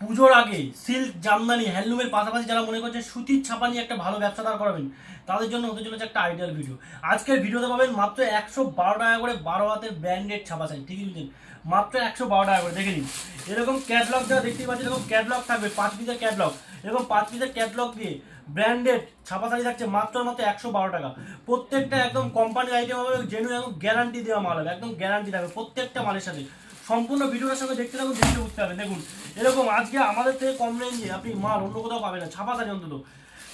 পুজোর আগে সিল্ক, জামদানি, হ্যান্ডলুমের পাশাপাশি যারা মনে করছে সুতির ছাপা নিয়ে একটা ভালো ব্যবসা দাঁড় করাবেন, তাদের জন্য হতে চলেছে একটা আইডিয়াল ভিডিও আজকের ভিডিওতে পাবেন মাত্র একশো বারো টাকা করে বারো হাতের ব্র্যান্ডেড ছাপা চাই ঠিকই বুঝলেন? মাত্র একশো বারো টাকা করে, দেখে নিন। এরকম ক্যাটলগ যারা দেখতেই পাচ্ছেন, এরকম ক্যাটলগ থাকবে, পাঁচ পিসের ক্যাটলগ এরকম পাঁচ পিসের ক্যাটলগ দিয়ে ব্র্যান্ডেড ছাপা শাড়ি থাকছে মাত্র মাত্র একশো বারো টাকা। প্রত্যেকটা একদম কোম্পানির আইটেম হবে জেনু একদম গ্যারান্টি দেওয়া মাল হবে, একদম গ্যারান্টি থাকবে প্রত্যেকটা মালের সাথে। সম্পূর্ণ ভিডিওটার সঙ্গে দেখতে থাকুন, দেখতে বুঝতে হবে। দেখুন, এরকম আজকে আমাদের থেকে কম রেঞ্জে আপনি মাল অন্য কোথাও পাবেন না ছাপা শাড়ি অন্তত।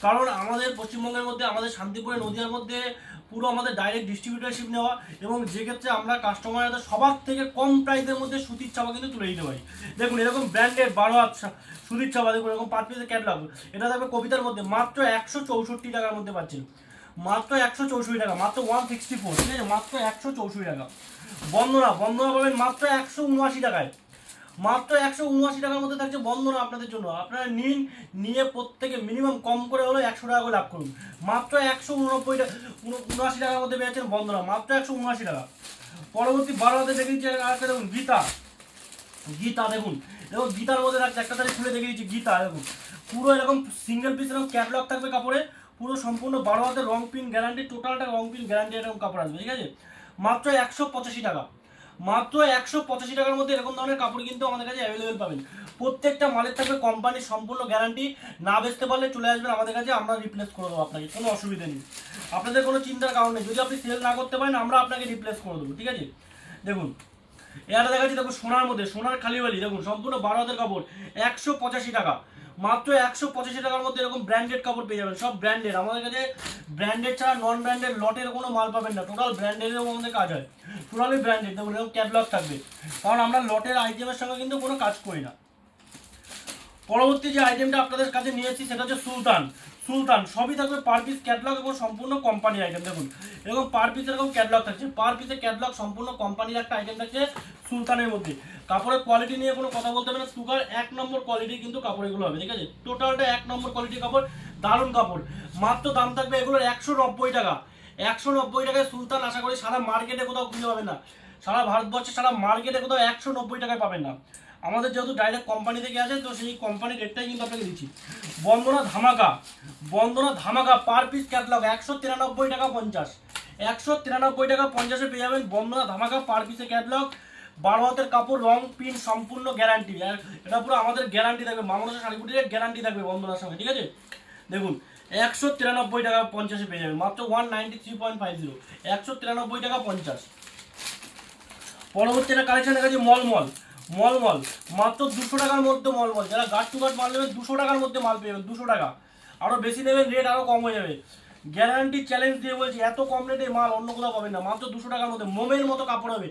কারণ আমাদের পশ্চিমবঙ্গের মধ্যে, আমাদের শান্তিপুরে, নদীয়ার মধ্যে পুরো আমাদের ডাইরেক্ট ডিস্ট্রিবিউটারশিপ নেওয়া এবং যে ক্ষেত্রে আমরা কাস্টমারদের সবার থেকে কম প্রাইসের মধ্যে সুতির ছাপা কিন্তু তুলে দিতে পারি। দেখুন, এরকম ব্র্যান্ডেড বারো হাত সুতির ছাপা দেখুন, এরকম পাঁচ পিসের ক্যাটলগ এটা থাকবে কবিতার মধ্যে, মাত্র একশো চৌষট্টি টাকার মধ্যে পাচ্ছেন। মাত্র একশো চৌষট্টি টাকা, মাত্র ওয়ান সিক্সটি ফোর ঠিক আছে? মাত্র একশো চৌষট্টি টাকা। বন্দনা বন্দনা পাবেন মাত্র একশো উনআশি টাকায়। মাত্র একশো উনআশি টাকার মধ্যে থাকছে বন্দনা আপনাদের জন্য। আপনারা নিন, নিয়ে প্রত্যেকে মিনিমাম কম করে হলেও একশো টাকা করে লাভ করুন। মাত্র একশো উননব্বই টাকা, উনআশি টাকার মধ্যে পেয়েছেন বন্দনা, মাত্র একশো উনআশি টাকা। পরবর্তী বারো হাতে দিচ্ছি আরেকটা দেখুন, গীতা। গীতা দেখুন। দেখুন, গীতার মধ্যে থাকছে একটা তারিখ খুলে দেখে দিচ্ছি গীতা, দেখুন। পুরো এরকম সিঙ্গেল পিস এরকম ক্যাটলগ থাকবে কাপড়ে। পুরো সম্পূর্ণ বারো হাতে রং পিন গ্যারান্টি টোটালটা রং পিন গ্যারান্টি এরকম কাপড় আসবে, ঠিক আছে? মাত্র একশো পঁচাশি টাকা। মাত্র একশো পঁচাশি টাকার মধ্যে এরকম ধরনের কাপড় কিন্তু আমাদের কাছে অ্যাভেলেবেল পাবেন। প্রত্যেকটা মালের থাকবে কোম্পানির সম্পূর্ণ গ্যারান্টি না বেচতে পারলে চলে আসবেন আমাদের কাছে, আমরা রিপ্লেস করে দেবো আপনাকে, কোনো অসুবিধা নেই। আপনাদের কোনো চিন্তার কারণ নেই, যদি আপনি সেল না করতে পারেন, আমরা আপনাকে রিপ্লেস করে দেবো, ঠিক আছে? দেখুন এটা দেখাচ্ছি, দেখুন, সোনার মধ্যে, সোনার খালি বালি, দেখুন, সম্পূর্ণ বারো হাতের কাপড়, একশো পঁচাশি টাকা। মাত্র একশো পঁচাশি টাকার মধ্যে এরকম ব্র্যান্ডেড কাপড় পেয়ে যাবেন, সব ব্র্যান্ডেড আমাদের কাছে ব্র্যান্ডেড ছাড়া নন ব্র্যান্ডেড লটের কোনো মাল পাবেন না টোটাল ব্র্যান্ডেডের আমাদের কাজ হয়। টোটালি ব্র্যান্ডেড দেখুন, এরকম ক্যাটলগ থাকবে। কারণ আমরা লটের আইটেমের সঙ্গে কিন্তু কোনো কাজ করি না। পরবর্তী যে আইটেমটা আপনাদের কাছে নিয়ে এসেছি, সেটা হচ্ছে সুলতান। সুলতান, সবই থাকবে পার পিস ক্যাটলগ এবং সম্পূর্ণ কোম্পানির আইটেম দেখুন, এরকম পার পিস এরকম ক্যাটলগ থাকছে। পার পিসের ক্যাটলগ সম্পূর্ণ কোম্পানির একটা আইটেম থাকছে সুলতানের মধ্যে। কাপড়ের কোয়ালিটি নিয়ে কোনো কথা বলতে হবে না। সুগার এক নম্বর কোয়ালিটি কিন্তু কাপড় এগুলো হবে, ঠিক আছে? টোটালটা এক নম্বর কোয়ালিটির কাপড়, দারুণ কাপড়। মাত্র দাম থাকবে এগুলোর একশো নব্বই টাকা। একশো নব্বই টাকায় সুলতান, আশা করি সারা মার্কেটে কোথাও খুঁজে পাবেন না। সারা ভারতবর্ষে সারা মার্কেটে কোথাও একশো নব্বই টাকায় পাবেন না। আমাদের যেহেতু ডাইরেক্ট কোম্পানি থেকে আছে তো সেই কোম্পানির রেটটাই কিন্তু আপনাকে দিচ্ছি। বন্দনা ধামাকা বন্দনা ধামাকা পার পিস ক্যাটলগ একশো তিরানব্বই টাকা পঞ্চাশ। একশো তিরানব্বই টাকা পঞ্চাশে পেয়ে যাবেন বন্দনা ধামাকা পার পিসে ক্যাটলগ বারো হাতের কাপড়, রং পিন সম্পূর্ণ গ্যারান্টি এটা পুরো আমাদের গ্যারান্টি থাকবে। মামলাসা শাড়িপুটির গ্যারান্টি থাকবে বন্দনার সঙ্গে, ঠিক আছে? দেখুন, একশো তিরানব্বই টাকা পঞ্চাশে পেয়ে যাবেন। মাত্র one ninety three point five zero একশো তিরানব্বই টাকা পঞ্চাশ। পরবর্তী একটা কালেকশন দেখাচ্ছি মলমল। মলমল, মাত্র দুশো টাকার মধ্যে মলমল। যারা গাছ টু গার্ড মাল নেবেন দুশো টাকার মধ্যে মাল পেয়ে যাবেন, দুশো টাকা। আরও বেশি নেবেন রেট আরও কম হয়ে যাবে। গ্যারান্টি চ্যালেঞ্জ দিয়ে বলছি, এত কম রেটে মাল অন্য কোথাও পাবেন না। মাত্র দুশো টাকার মধ্যে মোমের মতো কাপড় হবে।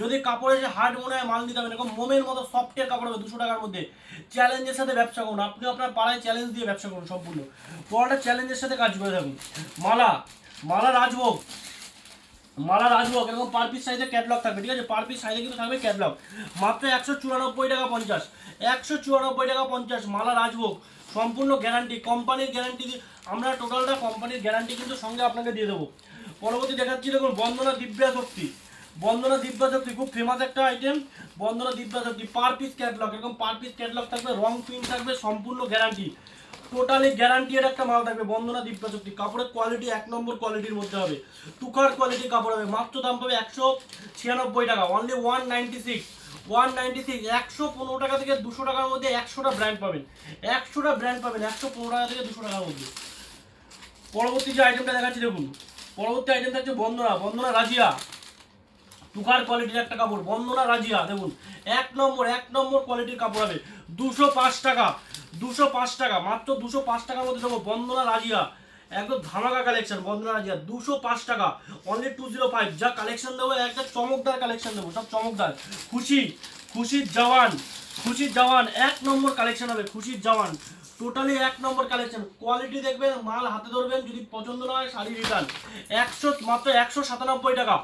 যদি কাপড়ে যে হার্ড মনে হয় মাল নিতে হবে এরকম মোমের মতো সফটের কাপড় হবে দুশো টাকার মধ্যে। চ্যালেঞ্জের সাথে ব্যবসা করুন। আপনি আপনার পাড়ায় চ্যালেঞ্জ দিয়ে ব্যবসা করুন সম্পূর্ণ। পুরোটা চ্যালেঞ্জের সাথে কাজ করে থাকুন। মালা মালা রাজভোগ। মালা রাজভোগ এরকম পার পিস সাইজের ক্যাটলগ থাকবে, ঠিক আছে? পার পিস সাইজে কিন্তু থাকবে ক্যাটলগ মাত্র একশো চুরানব্বই টাকা পঞ্চাশ, একশো চুরানব্বই টাকা পঞ্চাশ মালা রাজভোগ সম্পূর্ণ গ্যারান্টি কোম্পানির গ্যারান্টি আমরা টোটালটা কোম্পানির গ্যারান্টি কিন্তু সঙ্গে আপনাকে দিয়ে দেবো। পরবর্তী দেখাচ্ছি, দেখুন, বন্দনা দিব্যা শক্তি। বন্দনা দিব্যা শক্তি, খুব ফেমাস একটা item Bandana Dibya Shakti, per piece catalogue এরকম পার পিস ক্যাটলগ থাকবে, রং প্রিন্ট থাকবে, সম্পূর্ণ গ্যারান্টি টোটালি গ্যারান্টির একটা মাল থাকবে বন্দনা দিব্যা কাপড়ের কোয়ালিটি এক নম্বর কোয়ালিটির মধ্যে হবে। তুকার কোয়ালিটির কাপড় হবে। মাত্র দাম পাবে একশো ছিয়ানব্বই টাকা। Only one ninety six one ninety six একশো পনেরো টাকা থেকে দুশো টাকার মধ্যে একশোটা ব্র্যান্ড পাবেন। একশোটা ব্র্যান্ড পাবেন, একশো পনেরো টাকা থেকে দুশো টাকার মধ্যে। পরবর্তী যে আইটেমটা দেখাচ্ছি, দেখুন। পরবর্তী আইটেম থাকছে বন্দনা। বন্দনা রাজিয়া। তুকার কোয়ালিটির একটা কাপড়। বন্দনা রাজিয়া, দেখুন। এক নম্বর এক নম্বর কোয়ালিটির কাপড় হবে। দুশো পাঁচ টাকা। দুশো পাঁচ টাকা, মাত্র দুশো পাঁচ টাকার মধ্যে দেবো বন্দনা রাজিয়া। একদম ধামাকা কালেকশন বন্দনা রাজিয়া, দুশো পাঁচ টাকা। অনলি টু জিরো ফাইভ যা কালেকশন দেবো, একটা চমকদার কালেকশন দেবো, সব চমকদার। খুশি খুশির জওয়ান খুশির জওয়ান, এক নম্বর কালেকশন হবে খুশির জওয়ান। টোটালি এক নম্বর কালেকশন কোয়ালিটি দেখবেন, মাল হাতে ধরবেন, যদি পছন্দ না হয়, শাড়ি রিটার্ন একশো, মাত্র একশো সাতানব্বই টাকা।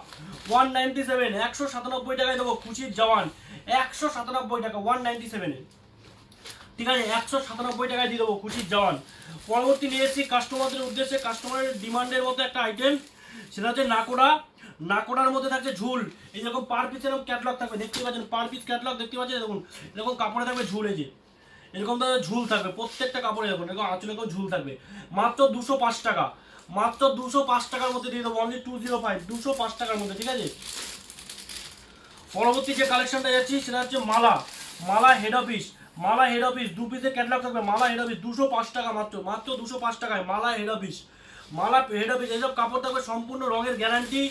ওয়ান নাইনটি সেভেন একশো সাতানব্বই টাকায় দেবো খুশির জওয়ান। একশো সাতানব্বই টাকা ওয়ান নাইনটি সেভেনে ঠিক আছে, একশো সাতানব্বই টাকায় দিয়ে দেবো, খুশির জওয়ান পরবর্তী নিয়ে এসেছি কাস্টমারদের উদ্দেশ্যে কাস্টমারের ডিমান্ডের মতো একটা আইটেম সেটা হচ্ছে নাকোড়া। নাকোড়ার মধ্যে থাকছে ঝুল। এই যেরকম পার পিস এরকম ক্যাটলগ থাকবে দেখতে পাচ্ছেন পার পিস ক্যাটলগ দেখতে পাচ্ছেন, দেখুন, এরকম কাপড়ে থাকবে ঝুল, এই যে। এরকম ধরনের ঝুল থাকবে, প্রত্যেকটা কাপড়ে দেখুন, এরকম আঁচলে এরকম ঝুল থাকবে। মাত্র দুশো পাঁচ টাকা, মাত্র দুশো পাঁচ টাকার মধ্যে দিয়ে দেবো অনলি টু জিরো ফাইভ দুশো পাঁচ টাকার মধ্যে, ঠিক আছে? পরবর্তী যে কালেকশনটা যাচ্ছি, সেটা হচ্ছে Mala. Mala head office Mala head office দু পিসের ক্যাটলগ থাকবে, মালা হেড অফিস দুশো পাঁচ টাকা মাত্র মাত্র দুশো পাঁচ টাকায় Mala head office Mala head office এইসব কাপড় থাকবে সম্পূর্ণ রঙের গ্যারান্টি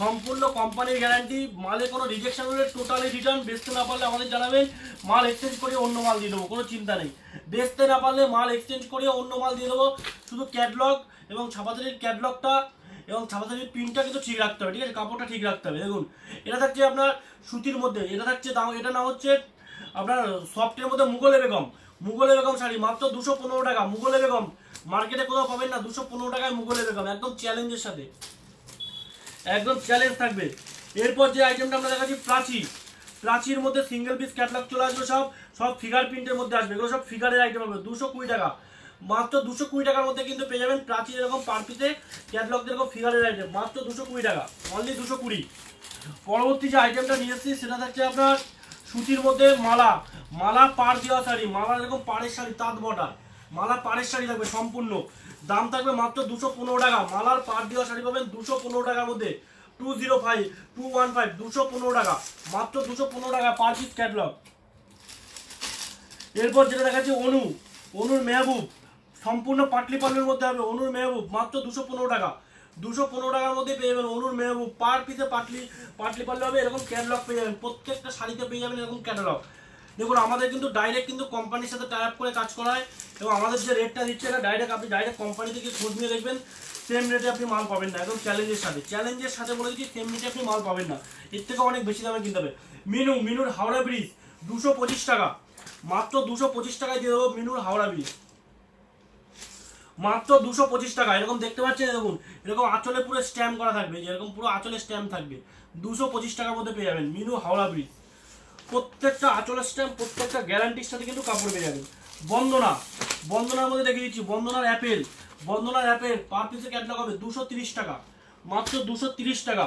সম্পূর্ণ কোম্পানির গ্যারান্টি মালে কোনো রিজেকশন হলে টোটালি রিটার্ন বেচতে না পারলে আমাদের জানাবেন, মাল এক্সচেঞ্জ করে অন্য মাল দিয়ে দেবো, কোনো চিন্তা নেই। বেচতে না পারলে মাল এক্সচেঞ্জ করে অন্য মাল দিয়ে দেবো, শুধু ক্যাটলগ এবং ছাপাতারির ক্যাটলগটা এবং ছাপাতারির পিনটা কিন্তু ঠিক রাখতে হবে, ঠিক আছে? কাপড়টা ঠিক রাখতে হবে। দেখুন, এটা থাকছে আপনার সুতির মধ্যে, এটা থাকছে দাম এটা নাম হচ্ছে আপনার সফটের মধ্যে মুঘলে বেগম। মুঘলে বেগম শাড়ি, মাত্র দুশো পনেরো টাকা। মুঘলে বেগম, মার্কেটে কোথাও পাবেন না, দুশো পনেরো টাকায় মুঘলে বেগম, একদম চ্যালেঞ্জের সাথে। একদম চ্যালেঞ্জ থাকবে। এরপর যে আইটেমটা আমরা দেখাচ্ছি, প্রাচী। প্রাচীর মধ্যে সিঙ্গেল পিস ক্যাটলগ চলে আসবে সব সব ফিগার প্রিন্টের মধ্যে আসবে। এগুলো সব ফিগারের আইটেম হবে, দুশো কুড়ি টাকা। মাত্র দুশো কুড়ি টাকার মধ্যে কিন্তু পেয়ে যাবেন প্রাচীর এরকম পার পিসে ক্যাটলগ যেরকম ফিগারের আইটেম মাত্র দুশো কুড়ি টাকা। অনলি দুশো কুড়ি। পরবর্তী যে আইটেমটা নিয়ে এসেছি, সেটা থাকছে আপনার সুতির মধ্যে মালা মালা পাড় দেওয়া শাড়ি, মালা এরকম পাড়ের শাড়ি, তাঁত বর্ডার। মালা পাড়ের শাড়ি থাকবে সম্পূর্ণ। দাম থাকবে মাত্র দুশো পনেরো টাকা। মালার পাড় দেওয়া শাড়ি পাবেন দুশো পনেরো টাকার মধ্যে। Two zero five, two one five, দুশো পনেরো টাকা। মাত্র দুশো পনেরো টাকা পার পিস ক্যাটলগ এরপর যেটা দেখাচ্ছি, অনু। অনুর মেহবুব। সম্পূর্ণ পাটলি পাল্লের মধ্যে হবে। অনুর মেহবুব, মাত্র দুশো পনেরো টাকা। দুশো পনেরো টাকার মধ্যে পেয়ে যাবেন। অনুর মেহবুব, পার পিসে পাটলি পাটলি পাল্লে হবে এরকম ক্যাটালগ পেয়ে যাবেন। প্রত্যেকটা শাড়িতে পেয়ে যাবেন এরকম ক্যাটালগ দেখুন, আমাদের কিন্তু ডাইরেক্ট কিন্তু কোম্পানির সাথে টাই আপ করে কাজ করা হয় এবং আমাদের যে রেটটা দিচ্ছে এটা ডাইরেক্ট আপনি ডাইরেক্ট কোম্পানি থেকে খোঁজ নিয়ে দেখবেন সেম রেটে আপনি মাল পাবেন না, একদম চ্যালেঞ্জের সাথে। চ্যালেঞ্জের সাথে বলে দিচ্ছি সেম রেটে আপনি মাল পাবেন না। এর থেকে অনেক বেশি দামে কিনতে হবে। মিনু, মিনুর হাওড়া ব্রিজ দুশো পঁচিশ টাকা। মাত্র দুশো পঁচিশ টাকায় দিয়ে দেবো মিনুর হাওড়া ব্রিজ মাত্র দুশো পঁচিশ টাকা। এরকম দেখতে পাচ্ছেন? দেখুন, এরকম আঁচলে পুরো স্ট্যাম্প করা থাকবে, যেরকম পুরো আঁচলে স্ট্যাম্প থাকবে। দুশো পঁচিশ টাকার মধ্যে পেয়ে যাবেন। মিনু হাওড়া ব্রিজ প্রত্যেকটা আঁচলের স্ট্যাম্প প্রত্যেকটা গ্যারান্টির সাথে কিন্তু কাপড় পেয়ে যাবেন। বন্দনা। বন্দনার মধ্যে দেখে দিচ্ছি, বন্দনার অ্যাপেল বন্দনার অ্যাপেল পার পিসে ক্যাটলগ হবে দুশো তিরিশ টাকা। মাত্র দুশো তিরিশ টাকা।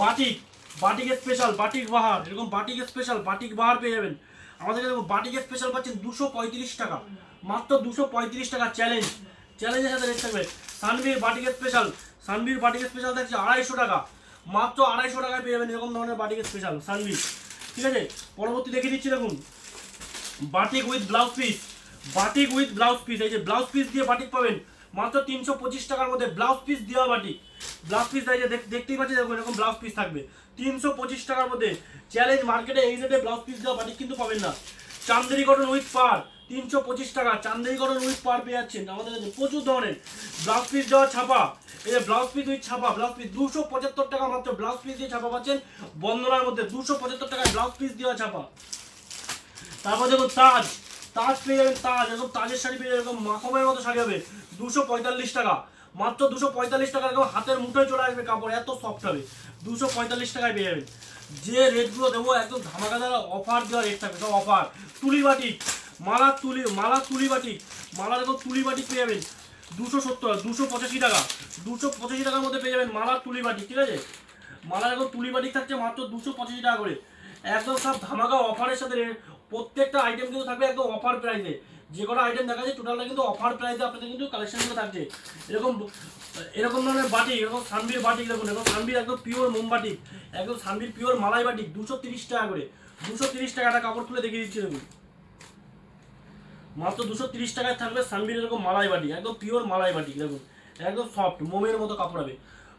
বাটিক। বাটিক স্পেশাল বাটিক বাহার। এরকম বাটিক স্পেশাল বাটিক বাহার পেয়ে যাবেন। আমাদের এরকম বাটিক স্পেশাল পাচ্ছেন দুশো পঁয়ত্রিশ টাকা। মাত্র দুশো পঁয়ত্রিশ টাকা চ্যালেঞ্জ চ্যালেঞ্জের সাথে রেট থাকবে সানবীর বাটিক স্পেশাল সানবীর বাটিক স্পেশাল থাকছে আড়াইশো টাকা। মাত্র আড়াইশো টাকায় পেয়ে যাবেন এরকম ধরনের বাটিক স্পেশাল সানবীর ঠিক আছে? পরবর্তী দেখিয়ে দিচ্ছি, দেখুন। Batik with blouse piece batik with blouse piece এই যে ব্লাউজ পিস দিয়ে বাটিক পাবেন। মাত্র তিনশো পঁচিশ টাকার মধ্যে ব্লাউজ পিস দেওয়া বাটিক ব্লাউজ পিস এই যে দেখ- দেখতেই পাচ্ছি দেখুন, এরকম ব্লাউজ পিস থাকবে। তিনশো পঁচিশ টাকার মধ্যে। চ্যালেঞ্জ মার্কেটে এই রেটে ব্লাউজ পিস দেওয়া বাটিক কিন্তু পাবেন না। চান্দেরি কটন উইথ পার তিনশো পঁচিশ টাকা কটন উইথ পার পেয়ে যাচ্ছেন। আমাদের কাছে প্রচুর ধরনের ব্লাউজ পিস দেওয়া ছাপা। এই যে ব্লাউজ পিস উইথ ছাপা, ব্লাউজ পিস দুশো পঁচাত্তর টাকা মাত্র ব্লাউজ পিস দিয়ে ছাপা পাচ্ছেন। বন্দনার মধ্যে দুশো পঁচাত্তর টাকায় ব্লাউজ পিস দেওয়া ছাপা। তারপর দেখুন তাজ তাজ পেয়ে যাবেন তাজ, এরকম তাজের শাড়ি পেয়ে যাবেন, এরকম মাখমের মতো শাড়ি হবে, দুশো পঁয়তাল্লিশ টাকা। মাত্র দুশো পঁয়তাল্লিশ টাকা এরকম হাতের মুঠোয় চলে আসবে কাপড়, এত সফট হবে। দুশো পঁয়তাল্লিশ টাকায় পেয়ে যাবেন। যে রেটগুলো দেবো, একদম ধামাকাদার অফার দেওয়া রেট থাকবে, সব অফার তুলি বাটি মালা তুলি মালা তুলি বাটি, মালা এরকম তুলি বাটি পেয়ে যাবেন। দুশো সত্তর, দুশো পঁচাশি টাকা, দুশো পঁচাশি টাকার মধ্যে পেয়ে যাবেন মালার তুলি বাটি, ঠিক আছে? মালা এখন তুলি বাটি থাকছে মাত্র দুশো পঁচাশি টাকা করে। একদম সব ধামাকা অফারের সাথে প্রত্যেকটা আইটেম কিন্তু থাকবে একদম অফার প্রাইসে যে কটা আইটেম দেখা যায় টোটালটা কিন্তু অফার প্রাইসে আপনাদের কিন্তু কালেকশনগুলো থাকছে। এরকম এরকম ধরনের বাটি, এরকম সানবির বাটি দেখুন, এরকম সানবির একদম পিওর মোমবাটি একদম সানবির পিওর মালাই বাটি, দুশো তিরিশ টাকা করে। দুশো তিরিশ টাকা একটা কাপড় খুলে দেখিয়ে দিচ্ছি দেখুন। মাত্র দুশো তিরিশ টাকায় থাকবে সানবির এরকম মালাই বাটি একদম পিওর মালাই বাটি দেখুন। একদম সফট মোমের মতো কাপড় হবে।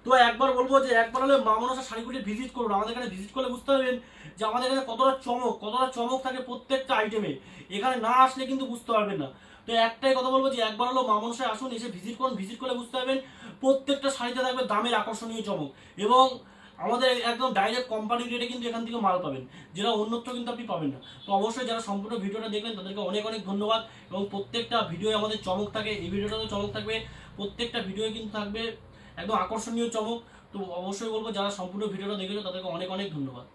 তো একবার বলব যে একবার হলে মা মনসা শাড়িগুলি ভিজিট করুন। আমাদের এখানে ভিজিট করলে বুঝতে পারবেন যে আমাদের এখানে কতটা চমক কতটা চমক থাকে প্রত্যেকটা আইটেমে এখানে না আসলে কিন্তু বুঝতে পারবেন না। তো একটাই কথা বলব যে একবার হলো মা মনসায় আসুন, এসে ভিজিট করুন। ভিজিট করলে বুঝতে পারবেন প্রত্যেকটা শাড়িতে থাকবে দামের আকর্ষণীয় চমক। এবং আমাদের একদম ডাইরেক্ট কোম্পানি রেটে কিন্তু এখান থেকে মাল পাবেন। যেটা অন্যত্র কিন্তু আপনি পাবেন না। তো অবশ্যই যারা সম্পূর্ণ ভিডিওটা দেখবেন তাদেরকে অনেক অনেক ধন্যবাদ এবং প্রত্যেকটা ভিডিও আমাদের চমক থাকে, এই ভিডিওটাতেও চমক থাকবে, প্রত্যেকটা ভিডিও কিন্তু থাকবে। একদম আকর্ষণীয় চমক। তো অবশ্যই বলব, যারা সম্পূর্ণ ভিডিওটা দেখেছ, তাদেরকে অনেক অনেক ধন্যবাদ।